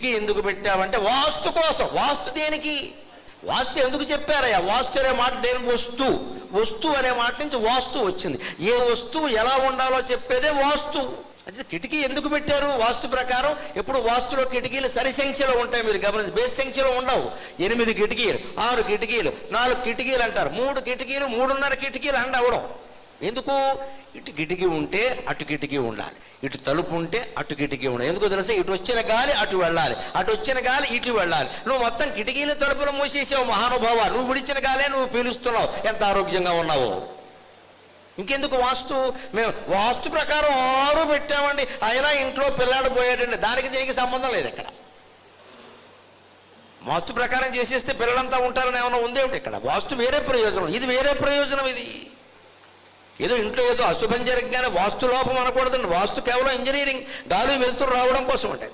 కిటికీ ఎందుకు పెట్టామంటే వాస్తు కోసం. వాస్తు దేనికి? వాస్తు ఎందుకు చెప్పారయ్యా? వాస్తు అనే మాట దేని వస్తు? వస్తువు అనే మాట నుంచి వాస్తు వచ్చింది. ఏ వస్తువు ఎలా ఉండాలో చెప్పేదే వాస్తు. అది కిటికీ ఎందుకు పెట్టారు? వాస్తు ప్రకారం ఎప్పుడు వాస్తులో కిటికీలు సరి సంఖ్యలో ఉంటాయి మీరు గమనించి బేస్ సంఖ్యలో ఉండవు. ఎనిమిది కిటికీలు ఆరు కిటికీలు నాలుగు కిటికీలు అంటారు. మూడు కిటికీలు మూడున్నర కిటికీలు అండవడం. ఎందుకు? ఇటు కిటికీ ఉంటే అటు కిటికీ ఉండాలి. ఇటు తలుపు ఉంటే అటు కిటికీ ఉండాలి. ఎందుకో తెలుసా? ఇటు వచ్చిన గాలి అటు వెళ్ళాలి. అటు వచ్చిన గాలి ఇటు వెళ్ళాలి. నువ్వు మొత్తం కిటికీలు తలుపులు మూసేసావు మహానుభావ. నువ్వు విడిచిన గాలే నువ్వు పీలుస్తున్నావు. ఎంత ఆరోగ్యంగా ఉన్నావు? ఇంకెందుకు వాస్తు? మేము వాస్తు ప్రకారం ఆరు పెట్టామండి. అయినా ఇంట్లో పిల్లాడు పోయాడండి. దానికి దీనికి సంబంధం లేదు ఇక్కడ. వాస్తు ప్రకారం చేసేస్తే పిల్లలంతా ఉంటారని ఏమైనా ఉందేమిటి ఇక్కడ? వాస్తు వేరే ప్రయోజనం. ఇది వేరే ప్రయోజనం ఇది. ఏదో ఇంట్లో ఏదో అశుభం జరగగానే వాస్తు లోపం అనకూడదండి. వాస్తు కేవలం ఇంజనీరింగ్ గాలి వెళ్తురు రావడం కోసం అంటే